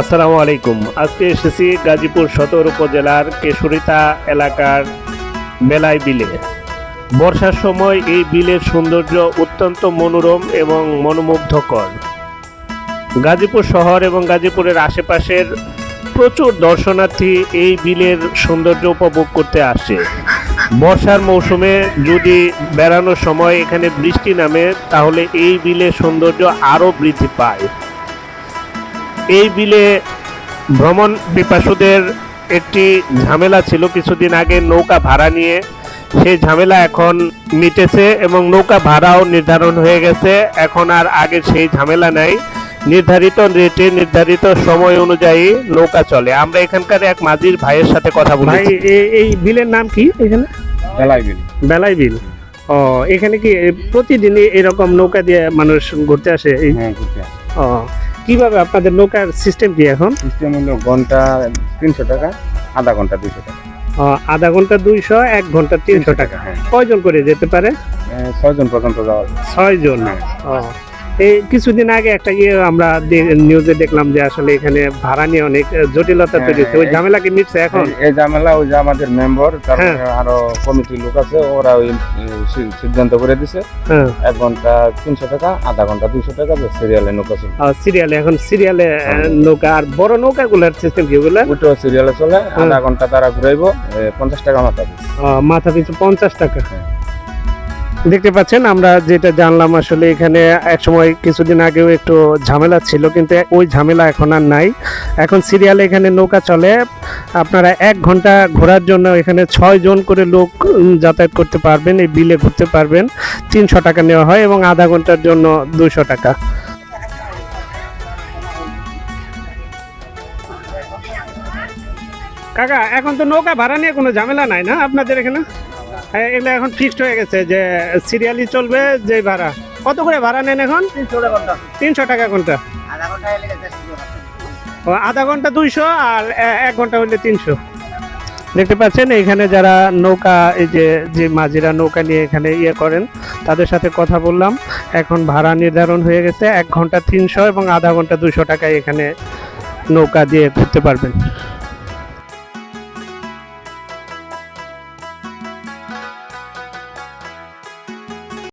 আসসালামু আলাইকুম। আজকে এসেছি গাজীপুর সদর উপজেলার কেশরিতা এলাকার মেলাই বিলে। বর্ষার সময় এই বিলের সৌন্দর্য অত্যন্ত মনোরম এবং মনোমুগ্ধকর। গাজীপুর শহর এবং গাজীপুরের আশেপাশের প্রচুর দর্শনার্থী এই বিলের সৌন্দর্য উপভোগ করতে আসে। বর্ষার মৌসুমে যদি বেড়ানোর সময় এখানে বৃষ্টি নামে, তাহলে এই বিলের সৌন্দর্য আরও বৃদ্ধি পায়। এই বিলে ভ্রমণ পিপাসুদের একটি ঝামেলা ছিল কিছুদিন আগে নৌকা ভাড়া নিয়ে। সেই ঝামেলা এখন মিটেছে এবং নৌকা ভাড়াও নির্ধারণ হয়ে গেছে। এখন আর আগে সেই ঝামেলা নাই। নির্ধারিত রেটে নির্ধারিত সময় অনুযায়ী নৌকা চলে। আমরা এখানকার এক মাঝির ভাইয়ের সাথে কথা বলি ভাই এই বিলের নাম কি এখানে? বেলাই বিল। বেলাই বিল। ও এখানে কি প্রতিদিনই এরকম নৌকা দিয়ে মানুষ ঘুরতে আসে এই? হ্যাঁ ঘুরতে আসে। ও কীভাবে আপনাদের নৌকার সিস্টেম কি এখন? সিস্টেম হলো ঘণ্টা তিনশো টাকা আধা ঘণ্টা দুইশো টাকা। আধা ঘণ্টা দুইশো এক ঘণ্টা তিনশো টাকা। হ্যাঁ। কয়জন করে যেতে পারে? ছয়জন পর্যন্ত যাওয়া যায়। ছয়জন। হ্যাঁ। এই কিছুদিন আগে একটা ইয়ে আমরা নিউজে দেখলাম যে আসলে এখানে ভাড়া নিয়ে অনেক জটিলতা তৈরি হচ্ছে। ওই হ্যাঁ, ঝামেলা কি মিটছে এখন? এই ঝামেলা ওই যে আমাদের মেম্বার তারপরে হ্যাঁ। আরও কমিটির লোক আছে ওরা ওই সিদ্ধান্ত করে দিছে। হ্যাঁ। এক ঘণ্টা তিনশো টাকা আধা ঘণ্টা দুশো টাকা যে সিরিয়ালে নৌকা চলে। সিরিয়ালে এখন সিরিয়ালে হ্যাঁ। নৌকা আর বড় নৌকাগুলোর সিস্টেম কি ওগুলা? ওটাও সিরিয়ালে চলে আধা ঘণ্টা তারা ঘুরাইবো পঞ্চাশ টাকা মাথা ও, মাথা পিছু পঞ্চাশ টাকা। হ্যাঁ। দেখতে পাচ্ছেন, আমরা যেটা জানলাম আসলে এখানে এক সময় কিছুদিন আগেও একটু ঝামেলা ছিল, কিন্তু ওই ঝামেলা এখন আর নাই। এখন সিরিয়ালে এখানে নৌকা চলে। আপনারা এক ঘণ্টা ঘোরার জন্য এখানে ছয় জন করে লোক যাতায়াত করতে পারবেন, এই বিলে ঘুরতে পারবেন। তিনশো টাকা নেওয়া হয় এবং আধা ঘণ্টার জন্য দুশো টাকা। কাকা, এখন তো নৌকা ভাড়া নিয়ে কোনো ঝামেলা নাই না আপনাদের এখানে? এগুলো এখন ফিক্সড হয়ে গেছে যে সিরিয়ালি চলবে যে ভাড়া। কত করে ভাড়া নেন এখন? তিনশো টাকা ঘণ্টা। ও, আধা ঘণ্টা দুইশো আর এক ঘণ্টা হলে তিনশো। দেখতে পাচ্ছেন এখানে যারা নৌকা এই যে যে মাঝিরা নৌকা নিয়ে এখানে ইয়ে করেন তাদের সাথে কথা বললাম। এখন ভাড়া নির্ধারণ হয়ে গেছে এক ঘণ্টা তিনশো এবং আধা ঘণ্টা দুশো টাকায় এখানে নৌকা দিয়ে ঘুরতে পারবেন।